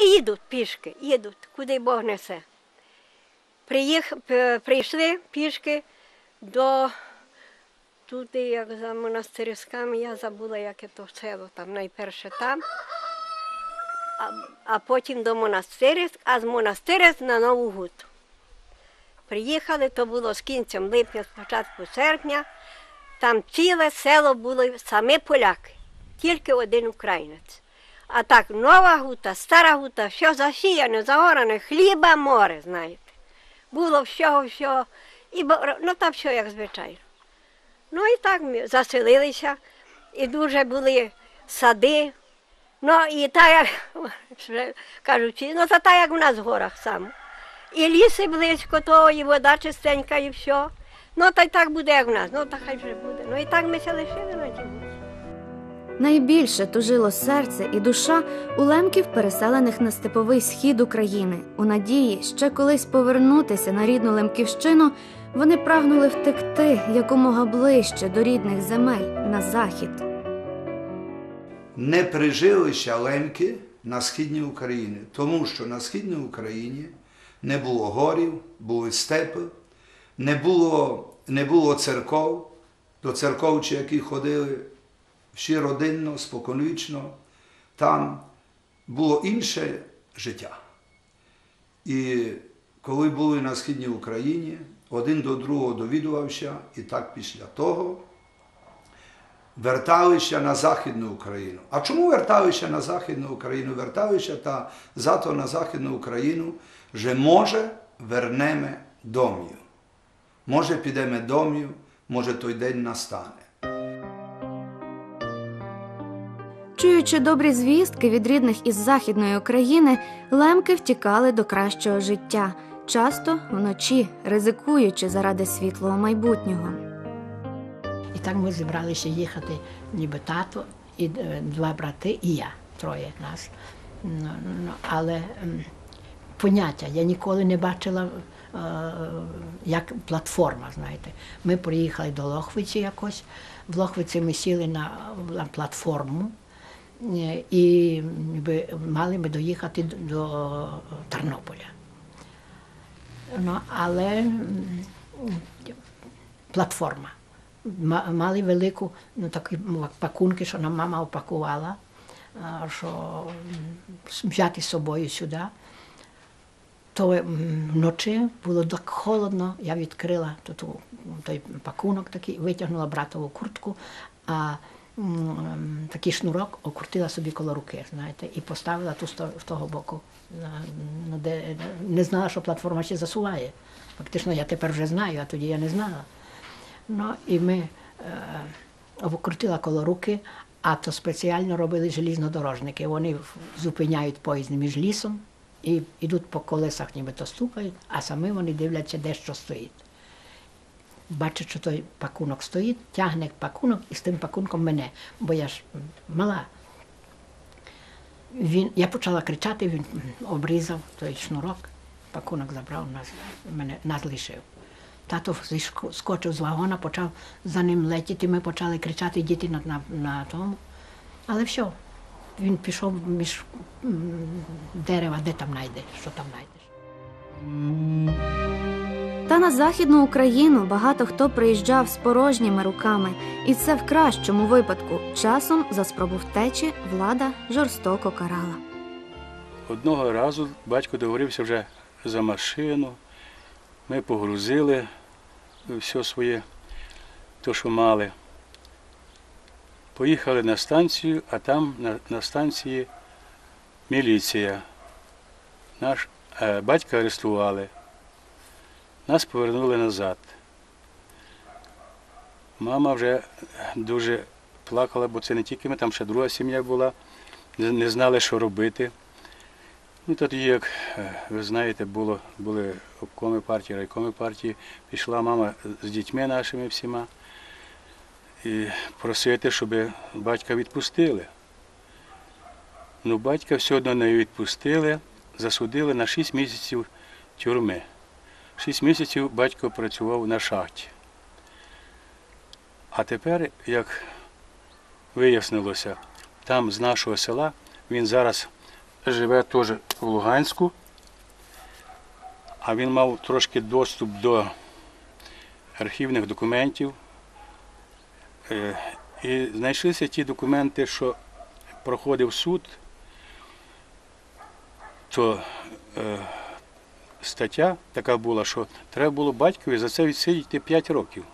І їдуть пішки, їдуть, куди Бог несе. Приїх, прийшли пішки до туди, як за монастирськами, я забула, яке то село там найперше там. А, а потім до монастирськ, а з монастирськ на Нову Гуту. Приїхали, то було з кінцем липня, спочатку серпня. Там ціле село було самі поляки, тільки один українець. А так нова гута, стара гута, все засіяне, загоране, хліба, море, знаєте. Було всього, всього. І, ну там все як звичайно. Ну і так ми заселилися, і дуже були сади. Ну і так, як кажучи, ну то так, як у нас в горах само. І ліси близько того, і вода чистенька, і все. Ну та й так буде, як в нас. Ну та хай вже буде. Ну і так ми ся лишили на вулиці. Найбільше тужило серце і душа у лемків, переселених на степовий схід України. У надії ще колись повернутися на рідну Лемківщину, вони прагнули втекти якомога ближче до рідних земель на захід. не прижилися лемки на східній Україні, тому що на східній Україні не було горів, були степи, не було, не було церков, до церковчі, які ходили всі родинно, споконвічно, там було інше життя. І коли були на східній Україні, один до другого довідувався, і так після того верталися на Західну Україну. А чому верталися на Західну Україну? Верталися та зато на Західну Україну, що може вернемо домів. Може підемо домів, може той день настане. Чуючи добрі звістки від рідних із західної України, лемки втікали до кращого життя, часто вночі, ризикуючи заради світлого майбутнього. І так ми зібралися їхати, ніби тато, і е, два брати, і я, троє нас. Ну, ну, але поняття я ніколи не бачила е, як платформа, знаєте. Ми приїхали до Лохвиці якось. В Лохвиці ми сіли на, на платформу і мали ми доїхати до Тернополя. Ну, але платформа. Мали велику ну, такі пакунки, що нам мама опакувала, що взяти з собою сюди. То вночі було так холодно, я відкрила той пакунок такий, витягнула братову куртку, а такий шнурок окрутила собі коло руки, знаєте, і поставила ту в того боку, де не знала, що платформа ще засуває. Фактично, я тепер вже знаю, а тоді я не знала. Ну і ми е, обкрутила коло руки, а то спеціально робили желізнодорожники. Вони зупиняють поїзд між лісом і йдуть по колесах, нібито стукають, а самі вони дивляться, де що стоїть. Бачить, що той пакунок стоїть, тягне пакунок і з тим пакунком мене, бо я ж мала. Він, я почала кричати, він обрізав той шнурок, пакунок забрав, нас, мене, нас лишив. Тато скочив з вагона, почав за ним летіти. Ми почали кричати діти на, на, на тому. Але все, він пішов між дерева, де там знайдеш, що там знайдеш. Та на західну Україну багато хто приїжджав з порожніми руками, і це в кращому випадку. Часом за спробу втечі влада жорстоко карала. Одного разу батько договорився вже за машину. Ми погрузили все своє, то, що мали. Поїхали на станцію, а там на, на станції міліція. Наш е, батька арестували. Нас повернули назад. Мама вже дуже плакала, бо це не тільки ми, там ще друга сім'я була, не знали, що робити. Ну, тоді, як е, ви знаєте, було, були обкоми партії, райкоми партії, пішла мама з дітьми нашими всіма і просити, щоб батька відпустили. Ну, батька все одно не відпустили, засудили на 6 місяців тюрми. Шість місяців батько працював на шахті. А тепер, як вияснилося, там з нашого села він зараз живе теж в Луганську, а він мав трошки доступ до архівних документів. Е, І знайшлися ті документи, що проходив суд, то е, стаття така була, що треба було батькові за це відсидіти 5 років.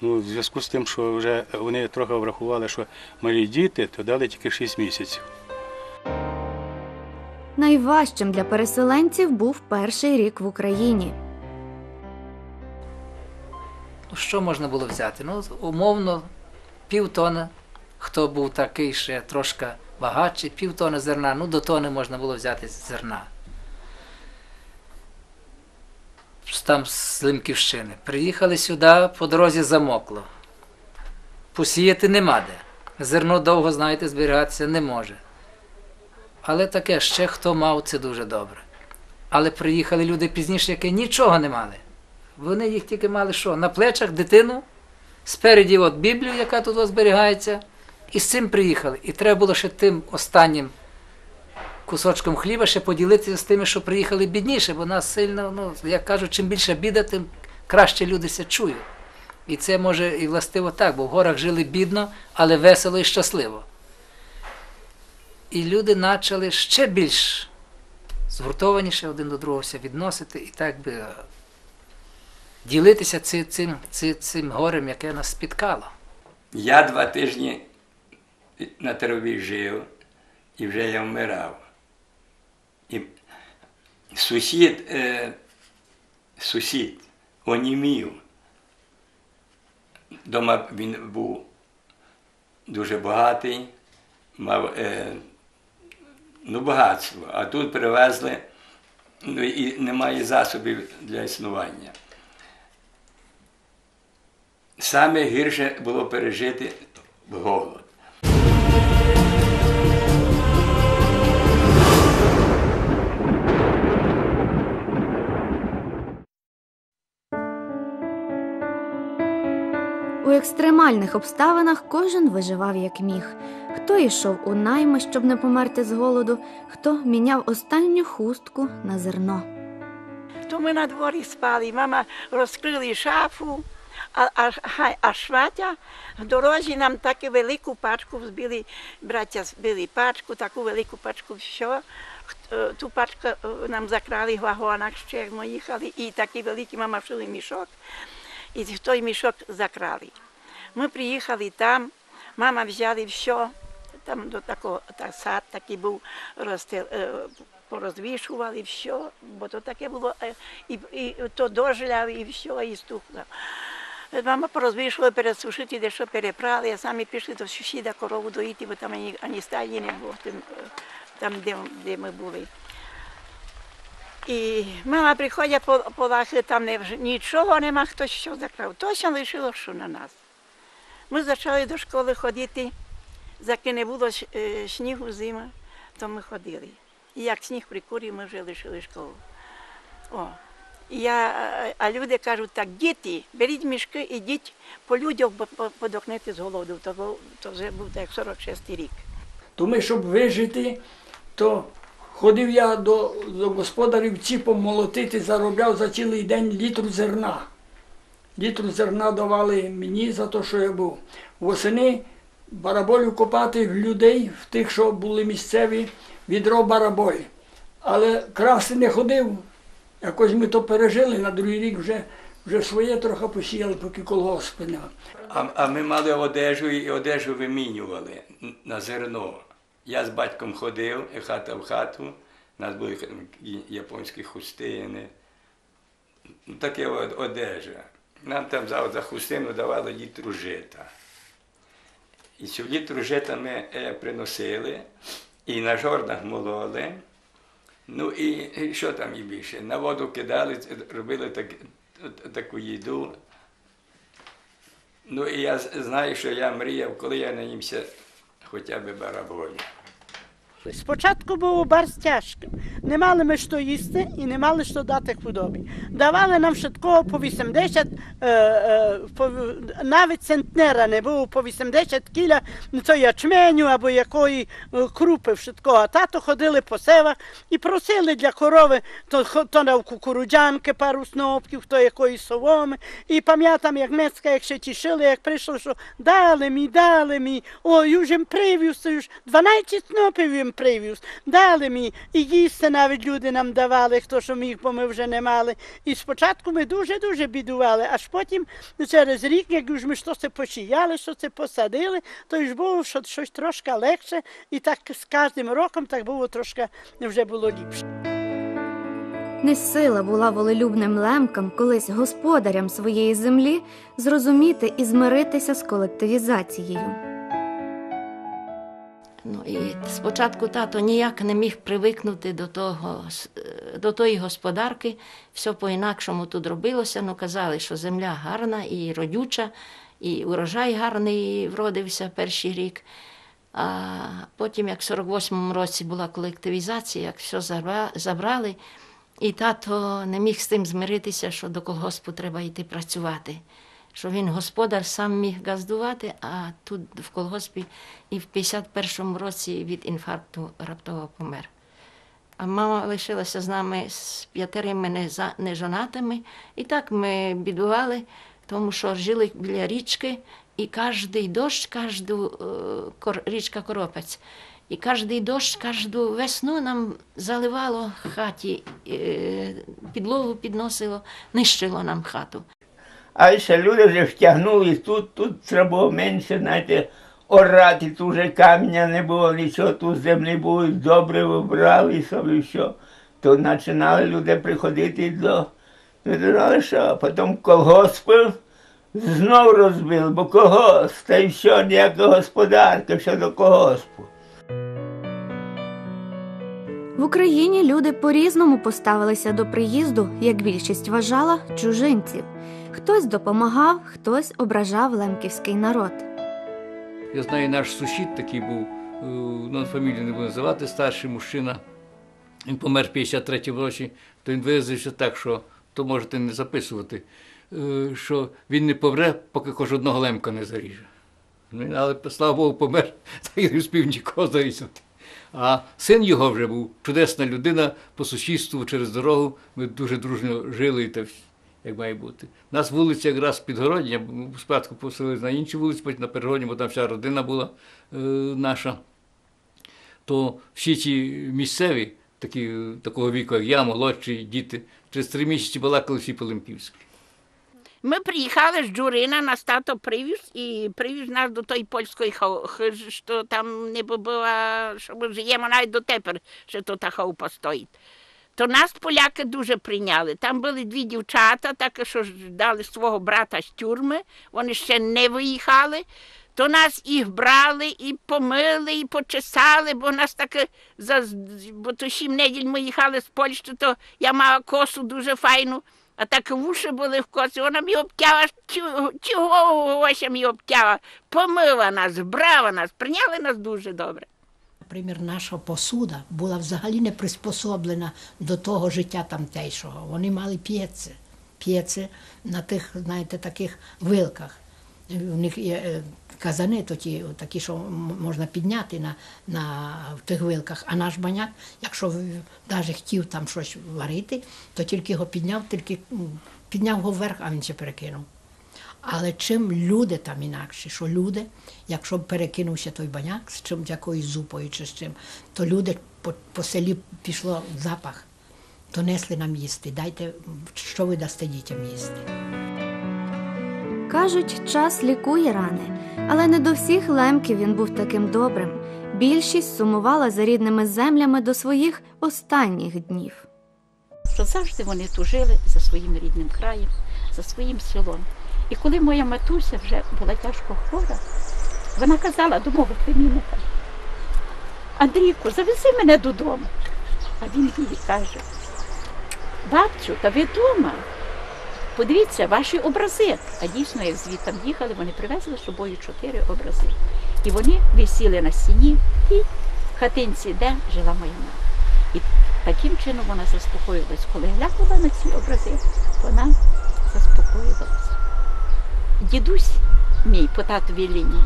Ну, в зв'язку з тим, що вже вони трохи врахували, що малі діти, то дали тільки 6 місяців. Найважчим для переселенців був перший рік в Україні. Ну, Що можна було взяти? Ну, умовно, півтони. Хто був такий ще трошки багатший, півтони зерна, ну до тони можна було взяти зерна. Там з Лимківщини. Приїхали сюди, по дорозі замокло. Посіяти нема де. Зерно довго, знаєте, зберігатися не може. Але таке, ще хто мав, це дуже добре. Але приїхали люди пізніше, які нічого не мали. Вони їх тільки мали що? На плечах дитину, спереді от Біблію, яка тут зберігається, і з цим приїхали. І треба було ще тим останнім кусочком хліба ще поділитися з тими, що приїхали бідніше, бо нас сильно, ну, як кажуть, чим більше біда, тим краще люди ся чують. І це може і властиво так, бо в горах жили бідно, але весело і щасливо. І люди почали ще більш згуртованіше один до другого відносити і так би е, ділитися цим, цим, цим горем, яке нас спіткало. Я два тижні на траві жив і вже я вмирав. І сусід, е, сусід онімів. Дома він був дуже багатий, мав е, ну, багатство, а тут привезли, ну і немає засобів для існування. Саме гірше було пережити голод. У екстремальних обставинах кожен виживав як міг. Хто йшов у найми, щоб не померти з голоду, хто міняв останню хустку на зерно. То ми на дворі спали. Мама розкрили шафу, а, а, а шватя в дорозі нам таку велику пачку збили, браття збили пачку, таку велику пачку все. Ту пачку нам закрали в вагонах, ще як ми їхали, і такий великий мама шили мішок, і той мішок закрали. Ми приїхали там, мама взяли все, там до такого та сад такий був розстел, порозвішували все, бо то таке було, і, і то дожляв, і все, і стухло. Мама порозвішувала пересушити, дещо перепрали, а самі пішли до сусіда корову доїти, бо там ані, ані стаї не було, там, де, де ми були. І мама приходить по, полахи, там не, нічого нема, хтось що закрав. Точно лишило, що на нас. Ми почали до школи ходити, заки не було снігу зима, то ми ходили. І як сніг прикурив, ми вже лишили школу. О. Я, е, а люди кажуть так, діти, беріть мішки, ідіть по людях, бо подохнете з голоду. То, то вже був так 46 рік. То ми, щоб вижити, то ходив я до, до господарів ціпом молотити, заробляв за цілий день літру зерна. Літру зерна давали мені за те, що я був. Восени бараболю копати в людей, в тих, що були місцеві, відро бараболь. Але красти не ходив. Якось ми то пережили, на другий рік вже, вже своє трохи посіяли, поки колгоспи нема. А, а ми мали одежу і одежу вимінювали на зерно. Я з батьком ходив, хата в хату. У нас були японські хустини. Таке от одежа. Нам там за, за хустину давали літру жита. І цю літру жита ми е, приносили і на жорнах мололи. Ну і, що там і більше? На воду кидали, робили так, таку їду. Ну і я знаю, що я мріяв, коли я наїмся хоча б бараболі. Спочатку було барс тяжко. Не мали ми що їсти і не мали що дати худобі. Давали нам швидко по 80, е, е, по, навіть центнера не було по 80 кіля то ячменю або якої е, крупи швидко. А тато ходили по севах і просили для корови то, то на кукурудзянки пару снопків, то якоїсь соломи. І пам'ятам, як Мецька, як ще тішили, як прийшло, що дали мій, дали мій, ой, привіз, już 12 снопів їм привіз, дали мій. І їсти навіть люди нам давали, хто що міг, бо ми вже не мали. І спочатку ми дуже-дуже бідували, аж потім через рік, як już ми щось посіяли, що це посадили, то ж було що, щось трошки легше, і так з кожним роком так було трошки вже було ліпше. Не сила була волелюбним лемкам, колись господарям своєї землі, зрозуміти і змиритися з колективізацією. Ну і спочатку тато ніяк не міг привикнути до того, е, до тої господарки. Все по-інакшому тут робилося. Ну казали, що земля гарна і родюча, і урожай гарний вродився перший рік. А потім, як в 48-му році була колективізація, як все забрали, і тато не міг з тим змиритися, що до колгоспу треба йти працювати. Що він господар сам міг газдувати, а тут в колгоспі і в 51-му році від інфаркту раптово помер. А мама лишилася з нами з п'ятерими нежонатими. І так ми бідували, тому що жили біля річки, і кожний дощ, кожну е, річка Коропець. І кожний дощ, кожну весну нам заливало хаті, е, підлогу підносило, нищило нам хату. А ще люди вже втягнули тут, тут треба було менше, знаєте, орати, тут вже камня не було, нічого, тут землі було, добре вибрали собі все. То починали люди приходити до, не знали що, потім колгоспи знов розбили, бо колгосп, та й все, ніякого господарки, все до колгоспу. В Україні люди по-різному поставилися до приїзду, як більшість вважала, чужинців. Хтось допомагав, хтось ображав лемківський народ. Я знаю, наш сусід такий був, е, ну, фамілію не буду називати, старший мужчина. Він помер в 53-му році, то він виразився так, що то можете не записувати, е, що він не помре, поки хоч одного лемка не заріже. Але, слава Богу, помер, та й не встиг нікого зарізати. А син його вже був чудесна людина по сусідству через дорогу. Ми дуже дружно жили, та як має бути. У нас вулиця якраз підгородня, спочатку поселилися на інші вулиці, потім на перегородні, бо там вся родина була е, наша. То всі ті місцеві, такі, такого віку, як я, молодші діти, через три місяці балакали всі по-лемпівськи. Ми приїхали з Джурина, нас тато привіз і привіз нас до тої польської хижі, що там не була, що ми живемо навіть дотепер, що то та хаупа стоїть. То нас поляки дуже прийняли. Там були дві дівчата, так що дали свого брата з тюрми, вони ще не виїхали. То нас їх брали і помили, і почесали, бо нас таке за бо то сім неділь ми їхали з Польщі, то я мала косу дуже файну. А так вуші були в коці, вона мені обтяла, чого, Ося мені обтяла, помила нас, брала нас, прийняли нас дуже добре. Наприклад, наша посуда була взагалі не приспособлена до того життя тамтейшого. Вони мали п'єци, п'єци на тих, знаєте, таких вилках. У них є е, казани такі, такі, що можна підняти на, на в тих вилках. А наш баняк, якщо навіть хотів там щось варити, то тільки його підняв, тільки підняв його вверх, а він ще перекинув. Але чим люди там інакші, що люди, якщо б перекинувся той баняк з чим якоюсь зупою чи з чим, то люди по, по селі пішло запах, то несли нам їсти. Дайте, що ви дасте дітям їсти. Кажуть, час лікує рани, але не до всіх лемків він був таким добрим. Більшість сумувала за рідними землями до своїх останніх днів. завжди вони тужили за своїм рідним краєм, за своїм селом. І коли моя матуся вже була тяжко хвора, вона казала до мого племінника, Андрійку, завези мене додому. А він їй каже, бабцю, та ви вдома. Подивіться ваші образи. А дійсно, як звідти їхали, вони привезли з собою чотири образи. І вони висіли на стіні і хатинці, де жила моя мама. І таким чином вона заспокоїлась. Коли глянула на ці образи, вона заспокоїлася. Дідусь мій по татовій лінії,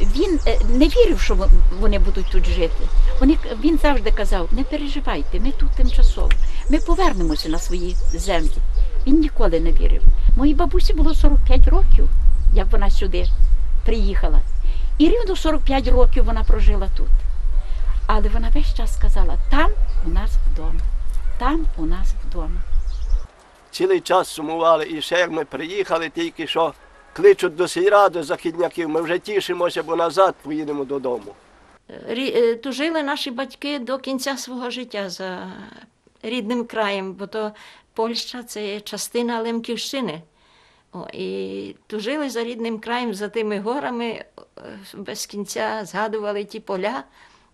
він е, не вірив, що вони будуть тут жити. Вони, він завжди казав, не переживайте, ми тут тимчасово, ми повернемося на свої землі. Він ніколи не вірив. Моїй бабусі було 45 років, як вона сюди приїхала. І рівно 45 років вона прожила тут. Але вона весь час сказала, там у нас вдома, там у нас вдома. Цілий час сумували. І ще як ми приїхали, тільки що кличуть до сільради західняків, ми вже тішимося, бо назад поїдемо додому. Е, Тужили наші батьки до кінця свого життя за рідним краєм, бо то Польща це частина Лемківщини. О, і тужили за рідним краєм, за тими горами, е, без кінця згадували ті поля,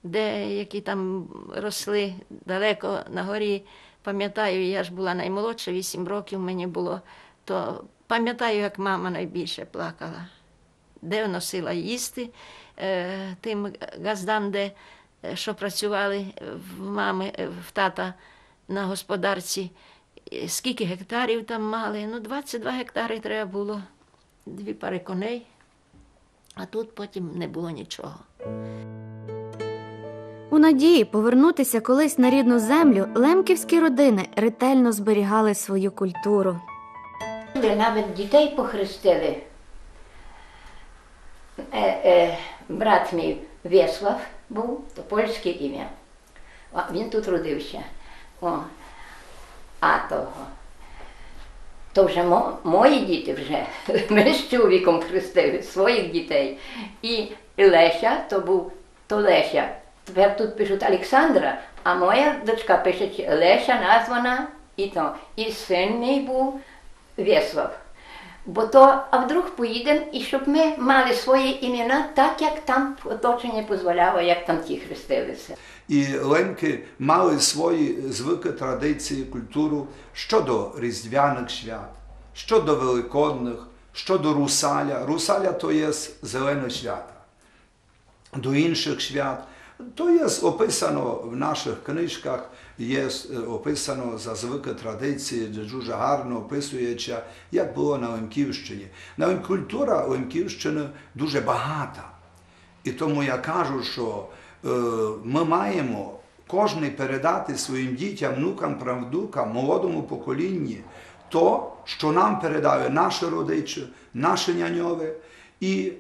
де які там росли далеко на горі. Пам'ятаю, я ж була наймолодша, 8 років мені було, то пам'ятаю, як мама найбільше плакала де носила їсти е, тим газдам, де е, що працювали в мами, е, в тата на господарці. Скільки гектарів там мали? Ну, 22 гектари треба було, дві пари коней, а тут потім не було нічого. У надії повернутися колись на рідну землю лемківські родини ретельно зберігали свою культуру. Навіть дітей похрестили. Е, е, брат мій Веслав був, то польське ім'я. Він тут родився. О, а того. То вже мо, мої діти вже. Ми з чоловіком хрестили своїх дітей. І Леся, то був то Леся. Тепер тут пишуть Олександра, а моя дочка пише Леся названа і то. І син мій був Веслав. Бо то, а вдруг поїдемо, і щоб ми мали свої імена так, як там оточення дозволяло, як там ті хрестилися. І лемки мали свої звики, традиції, культуру щодо різдвяних свят, щодо великодних, щодо русаля. Русаля то є зелене свята. До інших свят. Є описано в наших книжках, є е, описано за звики традиції, дуже гарно описується, як було на Лемківщині. Навіть культура Лемківщини дуже багата. І тому я кажу, що ми маємо кожний передати своїм дітям, внукам, правдукам, молодому поколінні то, що нам передали наші родичі, наші няньові. І